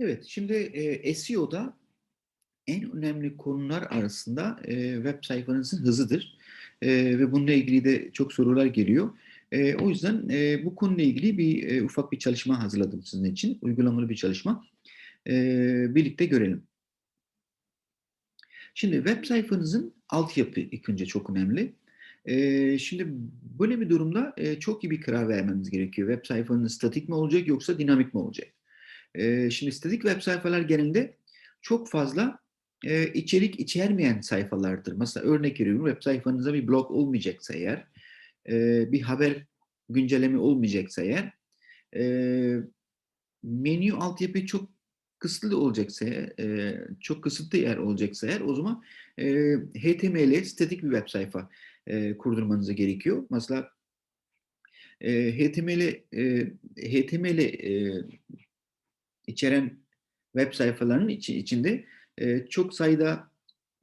Evet, şimdi, eee, SEO'da en önemli konular arasında, eee, web sayfanızın hızıdır, eee, ve bununla ilgili de çok sorular geliyor. Eee, o yüzden, eee, bu konuyla ilgili bir, eee, ufak bir çalışma hazırladım sizin için, uygulamalı bir çalışma. Eee, birlikte görelim. Şimdi web sayfanızın altyapı ilk önce çok önemli. Eee, şimdi böyle bir durumda, eee, çok iyi bir karar vermeniz gerekiyor. Web sayfanız statik mi olacak yoksa dinamik mi olacak? Eee, şimdi statik web sayfalar genelde çok fazla, eee, içerik içermeyen sayfalardır. Mesela örnek veriyorum, web sayfanızda bir blog olmayacaksa eğer, eee, bir haber güncelleme olmayacaksa eğer, eee, menü altyapı çok kısıtlı olacaksa, eee, çok kısıtlı yer olacaksa eğer o zaman, eee, HTML statik bir web sayfa, eee, kurdurmanız gerekiyor. Mesela, eee, HTML, eee, HTML, eee, içeren web sayfalarının içi içinde, eee, çok sayıda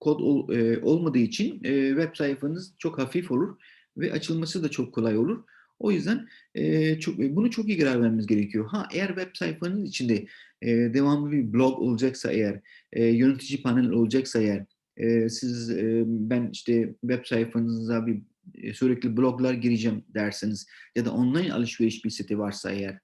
kod ol eee, olmadığı için, eee, web sayfanız çok hafif olur ve açılması da çok kolay olur. O yüzden, eee, çok bunu çok iyi karar vermeniz gerekiyor. Ha, eğer web sayfanın içinde, eee, devamlı bir blog olacaksa eğer, eee, yönetici panel olacaksa eğer, eee, siz, eee, ben, işte, web sayfanıza bir, eee, sürekli bloglar gireceğim derseniz ya da online alışveriş bir site varsa eğer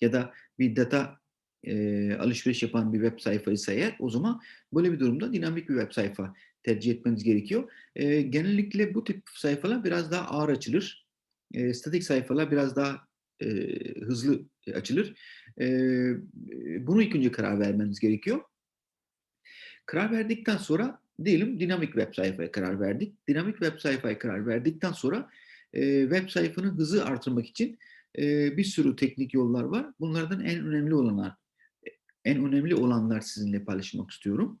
ya da bir data, eee, alışveriş yapan bir web sayfaysa eğer o zaman böyle bir durumda dinamik bir web sayfa tercih etmeniz gerekiyor. Eee, genellikle bu tip sayfalar biraz daha ağır açılır. Eee, statik sayfalar biraz daha, eee, hızlı, açılır. Eee, bunu ilk önce karar vermeniz gerekiyor. Karar verdikten sonra diyelim dinamik web sayfaya karar verdik. Dinamik web sayfaya karar verdikten sonra, eee, web sayfanın hızı artırmak için, bir sürü teknik yollar var. Bunlardan en önemli olanlar e en önemli olanlar sizinle paylaşmak istiyorum.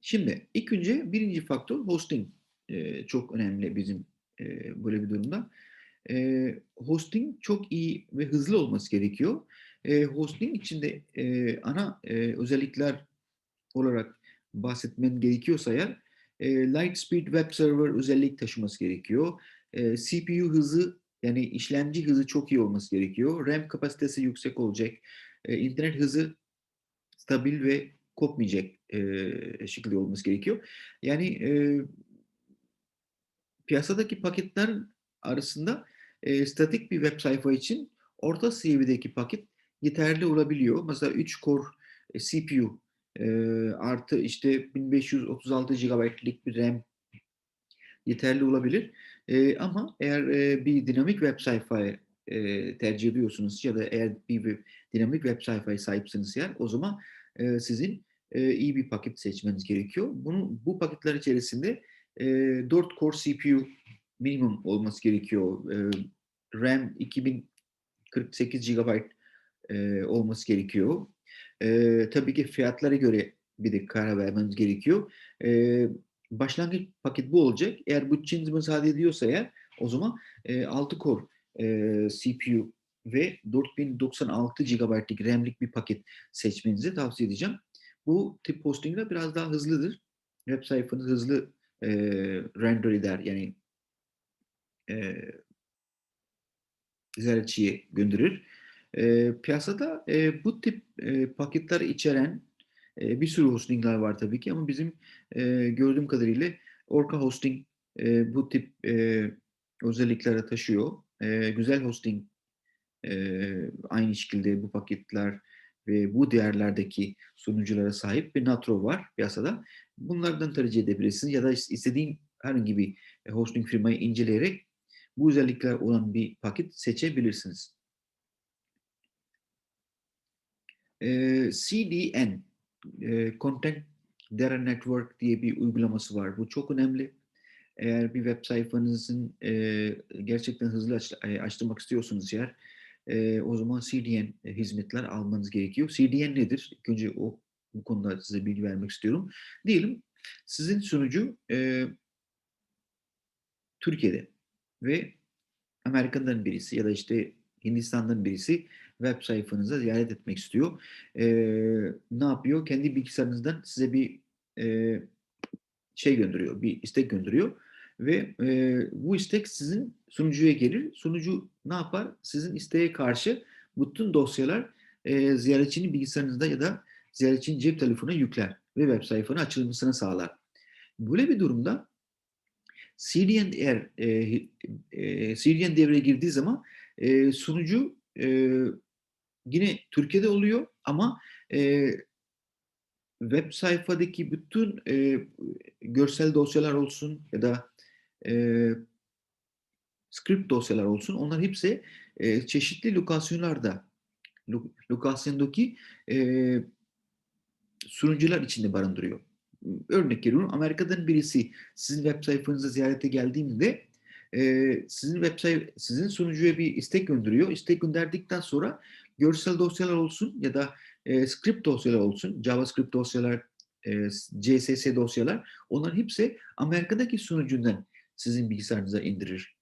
Şimdi ilk önce 1'inci faktör hosting. Eee, çok önemli bizim, eee, böyle bir durumda. Eee, hosting çok iyi ve hızlı olması gerekiyor. Eee, hosting içinde, eee, ana, eee, özellikler olarak bahsetmem gerekiyorsa eğer, eee, Lightspeed Web Server özellik taşıması gerekiyor. Eee, CPU hızı, yani işlemci hızı çok iyi olması gerekiyor. RAM kapasitesi yüksek olacak. Eee, internet hızı stabil ve kopmayacak, eee, şekilde olması gerekiyor. Yani, eee piyasadaki paketler arasında, eee, statik bir web sayfa için orta seviyedeki paket yeterli olabiliyor. Mesela 3 core, eee, CPU, eee, artı, işte, 1536 GB'lık bir RAM yeterli olabilir. Eee, ama eğer, eee, bir dinamik web sayfayı, eee, tercih ediyorsunuz ya da eğer bir bir dinamik web sayfaya sahipseniz eğer o zaman, eee, sizin, eee, iyi bir paket seçmeniz gerekiyor. Bunu bu paketler içerisinde, eee, 4 core CPU minimum olması gerekiyor. Eee, RAM 2048 GB, eee, olması gerekiyor. Eee, tabii ki fiyatlara göre bir de karar vermeniz gerekiyor. Eee, başlangıç paket bu olacak. Eğer bütçeniz müsaade ediyorsa eğer o zaman, eee, 6 core, eee, CPU ve 4096 GB'lık RAM'lik bir paket seçmenizi tavsiye edeceğim. Bu tip hosting'ler biraz daha hızlıdır. Web sayfanız hızlı, eee, render eder yani eee ziyaretçiyi gönderir. Eee, piyasada, eee, bu tip, eee, paketler içeren, bir sürü hosting'ler var tabii ki ama bizim, eee, gördüğüm kadarıyla Orca Hosting, eee, bu tip, eee, özellikleri taşıyor. Eee, Güzel Hosting, eee, aynı şekilde bu paketler ve bu değerlerdeki sunuculara sahip bir Natro var piyasada. Bunlardan tercih edebilirsiniz ya da is istediğin herhangi bir, eee, hosting firmayı inceleyerek bu özellikler olan bir paket seçebilirsiniz. Eee, CDN, eee, Content Data Network diye bir uygulaması var. Bu çok önemli. Eğer bir web sayfanızın, eee, gerçekten hızlı aç açtırmak istiyorsanız eğer, eee, o zaman CDN hizmetler almanız gerekiyor. CDN nedir? İlk önce o bu konuda size bilgi vermek istiyorum. Diyelim sizin sunucu, eee Türkiye'de ve Amerika'dan birisi ya da, işte, Hindistan'dan birisi web sayfanıza ziyaret etmek istiyor. Eee, ne yapıyor? Kendi bilgisayarınızdan size bir, eee, şey gönderiyor, bir istek gönderiyor ve, eee, bu istek sizin sunucuya gelir. Sunucu ne yapar? Sizin isteğe karşı bütün dosyalar e, ziyaretçinin bilgisayarınızda ya da ziyaretçinin cep telefonuna yükler ve web sayfanın açılmasını sağlar. Böyle bir durumda CDN eğer e, e, CDN devreye girdiği zaman e, sunucu e, yine Türkiye'de oluyor ama e, web sayfadaki bütün e, görsel dosyalar olsun ya da e, script dosyalar olsun onlar hepsi e, çeşitli lokasyonlarda lo, lokasyondaki e, sunucular içinde barındırıyor. Örnek veriyorum Amerika'dan birisi sizin web sayfanıza ziyarete geldiğinde e, sizin web sayf sizin sunucuya bir istek gönderiyor. İstek gönderdikten sonra görsel dosyalar olsun ya da e, script dosyalar olsun, JavaScript dosyalar, e, CSS dosyalar, onlar hepsi Amerika'daki sunucundan sizin bilgisayarınıza indirir.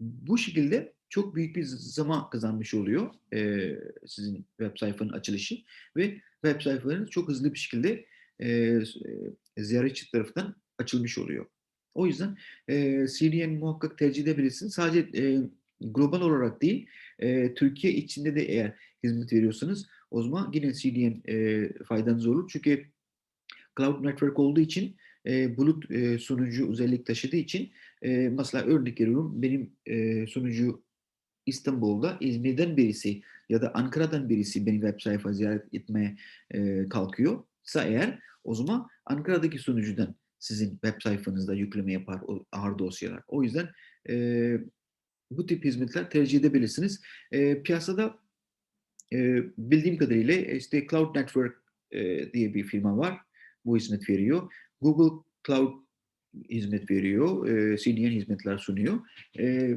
Bu şekilde çok büyük bir zaman kazanmış oluyor e, sizin web sayfanın açılışı ve web sayfalarınız çok hızlı bir şekilde e, ziyaretçi tarafından açılmış oluyor. O yüzden e, CDN muhakkak tercih edebilirsiniz. Sadece e, global olarak değil, e, Türkiye içinde de eğer hizmet veriyorsanız o zaman yine CDN e, faydanız olur. Çünkü Cloud Network olduğu için e, bulut e, sunucu özellik taşıdığı için e, mesela örnek veriyorum benim e, sunucu İstanbul'da İzmir'den birisi ya da Ankara'dan birisi beni web sayfa ziyaret etmeye e, kalkıyorsa eğer o zaman Ankara'daki sunucudan sizin web sayfanızda yükleme yapar o ağır dosyalar. O yüzden e, bu tip hizmetler tercih edebilirsiniz. E, piyasada e, bildiğim kadarıyla işte Cloud Network e, diye bir firma var. Bu hizmet veriyor. Google Cloud hizmet veriyor. E, CDN hizmetler sunuyor. E,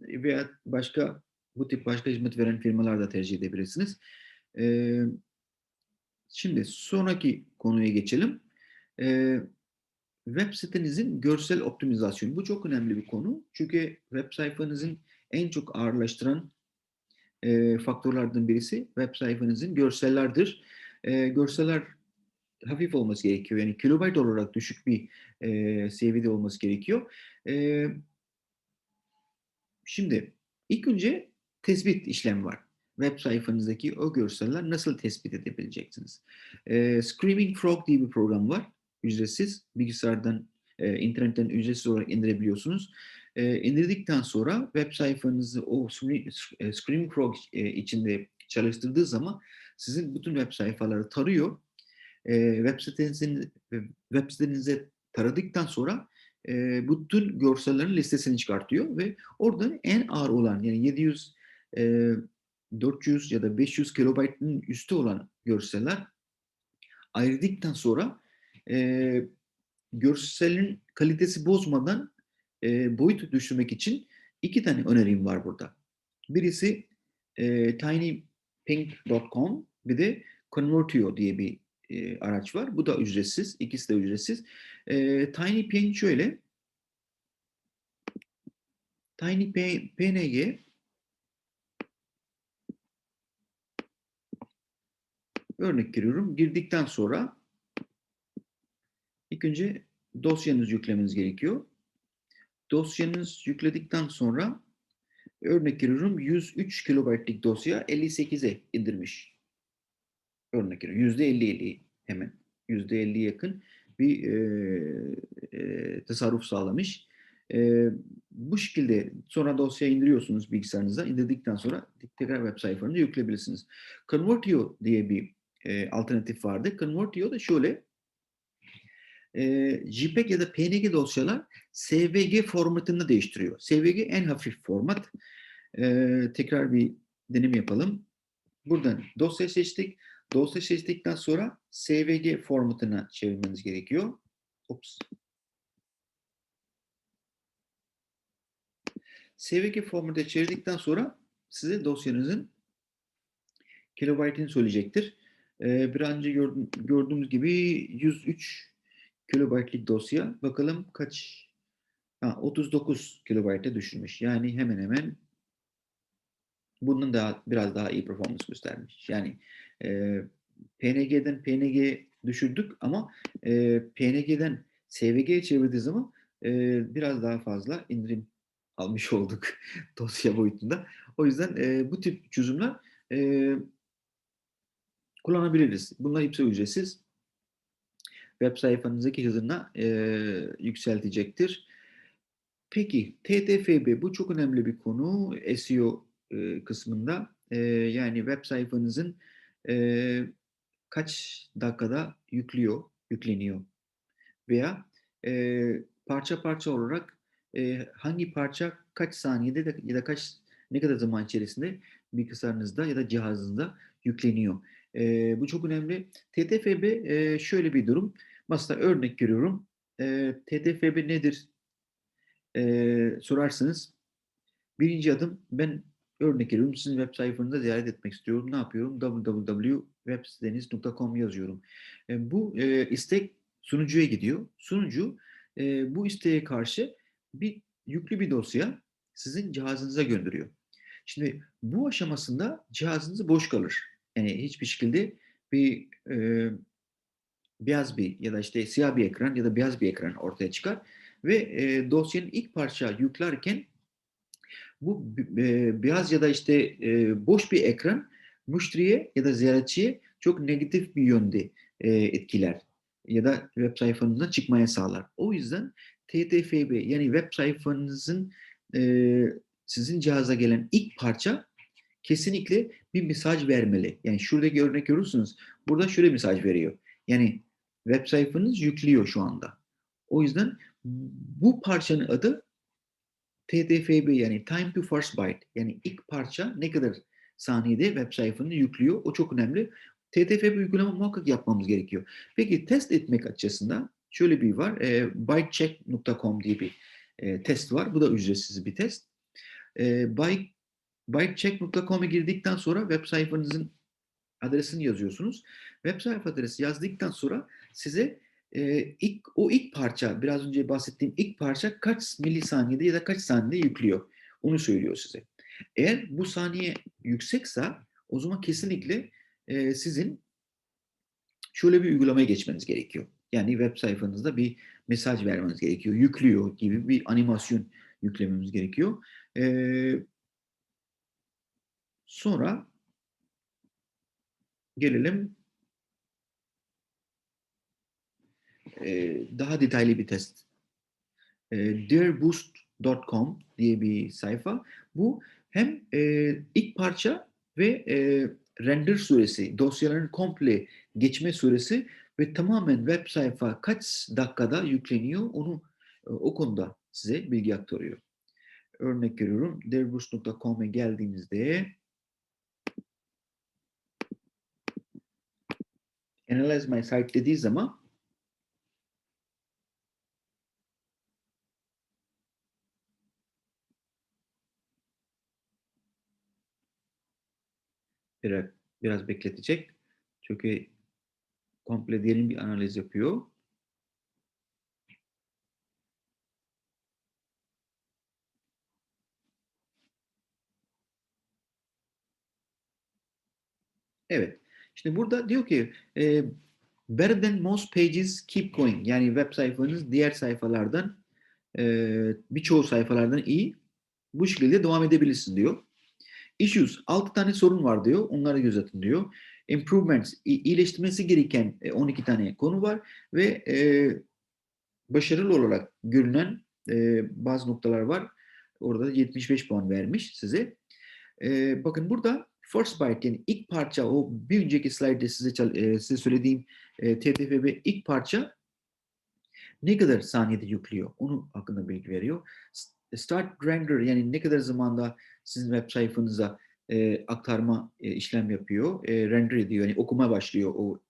veya başka bu tip başka hizmet veren firmalar da tercih edebilirsiniz. E, şimdi sonraki konuya geçelim. E, web sitenizin görsel optimizasyonu. Bu çok önemli bir konu. Çünkü web sayfanızın en çok ağırlaştıran e, faktörlerden birisi web sayfanızın görsellerdir. E, görseller hafif olması gerekiyor. Yani kilobayt olarak düşük bir e, seviyede olması gerekiyor. E, şimdi ilk önce tespit işlemi var. Web sayfanızdaki o görseller nasıl tespit edebileceksiniz? E, Screaming Frog diye bir program var. Ücretsiz. Bilgisayardan, e, internetten ücretsiz olarak indirebiliyorsunuz. E, indirdikten sonra web sayfanızı o Screaming Frog e, içinde çalıştırdığı zaman sizin bütün web sayfaları tarıyor. E, web sitenizin web sitenize taradıktan sonra e, bütün görsellerin listesini çıkartıyor ve orada en ağır olan yani 700 e, 400 ya da 500 kilobaytın üstü olan görseller ayırdıktan sonra e, görselin kalitesi bozmadan e, boyut düşürmek için iki tane önerim var burada. Birisi e, tinypink.com bir de Convertio diye bir e, araç var. Bu da ücretsiz. İkisi de ücretsiz. E, TinyPNG şöyle. TinyPNG örnek veriyorum. Girdikten sonra ilk önce dosyanızı yüklemeniz gerekiyor dosyanız yükledikten sonra örnek veriyorum 103 kilobaytlık dosya 58'e indirmiş. Örnek veriyorum. Yüzde 50 50 hemen. Yüzde 50 yakın bir e, e, tasarruf sağlamış. E, bu şekilde sonra dosyayı indiriyorsunuz bilgisayarınıza. İndirdikten sonra tekrar web sayfanıza yükleyebilirsiniz. Convertio diye bir e, alternatif vardı. Convertio da şöyle e, JPEG ya da PNG dosyalar SVG formatını değiştiriyor. SVG en hafif format. E, tekrar bir denem yapalım. Buradan dosya seçtik. Dosya seçtikten sonra SVG formatına çevirmeniz gerekiyor. Ops. SVG formatına çevirdikten sonra size dosyanızın kilobaytını söyleyecektir. Ee, bir önce gördüğüm, gördüğümüz gibi 103 kilobaytlık dosya bakalım kaç ha, 39 kilobayta düşürmüş. Yani hemen hemen bunun daha biraz daha iyi performans göstermiş. Yani e, PNG'den PNG düşürdük ama e, PNG'den SVG'ye çevirdiği zaman e, biraz daha fazla indirim almış olduk dosya boyutunda. O yüzden e, bu tip çözümler e, kullanabiliriz. Bunlar hepsi ücretsiz. Web sayfanızdaki hızını e, yükseltecektir. Peki TTFB bu çok önemli bir konu SEO e, kısmında. E, yani web sayfanızın e, kaç dakikada yüklüyor, yükleniyor veya e, parça parça olarak e, hangi parça kaç saniyede de, ya da kaç ne kadar zaman içerisinde bilgisayarınızda ya da cihazınızda yükleniyor. E, bu çok önemli. TTFB e, şöyle bir durum. Mesela örnek görüyorum. E, TTFB nedir e, sorarsınız. Birinci adım ben örnek veriyorum. Sizin web sayfanızda ziyaret etmek istiyorum. Ne yapıyorum? www.websiteniz.com yazıyorum. E, bu e, istek sunucuya gidiyor. Sunucu e, bu isteğe karşı bir yüklü bir dosya sizin cihazınıza gönderiyor. Şimdi bu aşamasında cihazınız boş kalır. Yani hiçbir şekilde bir e, beyaz bir ya da işte siyah bir ekran ya da beyaz bir ekran ortaya çıkar ve e, dosyanın ilk parça yüklerken bu e, beyaz ya da işte e, boş bir ekran müşteriye ya da ziyaretçiye çok negatif bir yönde e, etkiler ya da web sayfanızdan çıkmaya sağlar. O yüzden TTFB yani web sayfanızın e, sizin cihaza gelen ilk parça kesinlikle bir mesaj vermeli. Yani şuradaki örnek görürsünüz. Burada şöyle mesaj veriyor. Yani web sayfanız yüklüyor şu anda. O yüzden bu parçanın adı TTFB yani Time to First Byte. Yani ilk parça ne kadar saniyede web sayfanı yüklüyor. O çok önemli. TTFB uygulama muhakkak yapmamız gerekiyor. Peki test etmek açısından şöyle bir var. E, bytecheck.com diye bir e, test var. Bu da ücretsiz bir test. E, byte, bytecheck.com'a girdikten sonra web sayfanızın adresini yazıyorsunuz. Web sayfa adresi yazdıktan sonra size e, ilk o ilk parça biraz önce bahsettiğim ilk parça kaç milisaniyede ya da kaç saniyede yüklüyor. Onu söylüyor size. Eğer bu saniye yüksekse o zaman kesinlikle e, sizin şöyle bir uygulamaya geçmeniz gerekiyor. Yani web sayfanızda bir mesaj vermeniz gerekiyor. Yüklüyor gibi bir animasyon yüklememiz gerekiyor. E, sonra gelelim e, daha detaylı bir test. E, Dearboost.com diye bir sayfa. Bu hem e, ilk parça ve e, render süresi, dosyaların komple geçme süresi ve tamamen web sayfa kaç dakikada yükleniyor onu e, o konuda size bilgi aktarıyor. Örnek veriyorum. Dearboost.com'a geldiğinizde Analyze my site dediği zaman biraz, biraz bekletecek. Çünkü komple derin bir analiz yapıyor. Evet. Şimdi burada diyor ki e, better than most pages keep going. Yani web sayfanız diğer sayfalardan e, birçoğu sayfalardan iyi. Bu şekilde devam edebilirsin diyor. Issues, 6 tane sorun var diyor. Onları gözetin diyor. Improvements, iyileştirmesi gereken 12 tane konu var ve e, başarılı olarak görünen e, bazı noktalar var. Orada 75 puan vermiş size. E, bakın burada first byte yani ilk parça o bir önceki slide'de size, e, size söylediğim e, TTFB ilk parça ne kadar saniyede yüklüyor onu hakkında bilgi veriyor. Start render yani ne kadar zamanda sizin web sayfanıza e, aktarma e, işlem yapıyor, e, render ediyor yani okuma başlıyor o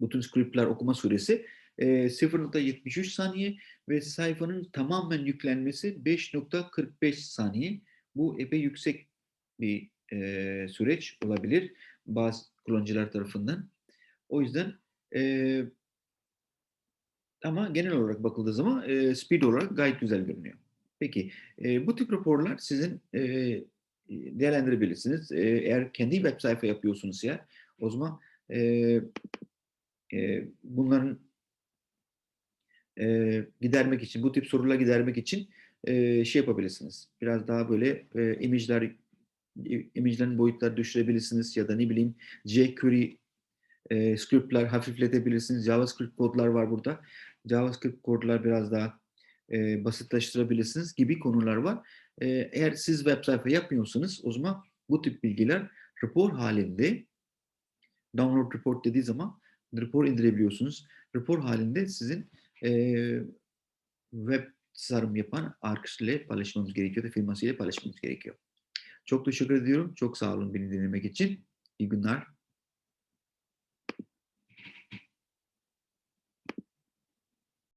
bütün scriptler okuma süresi e, 0.73 saniye ve sayfanın tamamen yüklenmesi 5.45 saniye. Bu epey yüksek bir e, süreç olabilir bazı kullanıcılar tarafından. O yüzden e, ama genel olarak bakıldığı zaman e, speed olarak gayet güzel görünüyor. Peki e, bu tip raporlar sizin e, değerlendirebilirsiniz. E, eğer kendi web sayfa yapıyorsunuz ya o zaman e, e, bunların e, gidermek için, bu tip sorular gidermek için e, şey yapabilirsiniz. Biraz daha böyle e, imajlar imajların boyutlarını düşürebilirsiniz ya da ne bileyim jQuery, eee, script'ler hafifletebilirsiniz. JavaScript kodlar var burada. JavaScript kodlar biraz daha, eee, basitleştirebilirsiniz gibi konular var. Eee, eğer siz web sayfa yapmıyorsanız o zaman bu tip bilgiler rapor halinde download report dediği zaman rapor indirebiliyorsunuz. Rapor halinde sizin, eee, web tasarım yapan arkadaşıyla paylaşmanız gerekiyor da firmasıyla paylaşmanız gerekiyor. Çok teşekkür ediyorum. Çok sağ olun beni dinlemek için. İyi günler.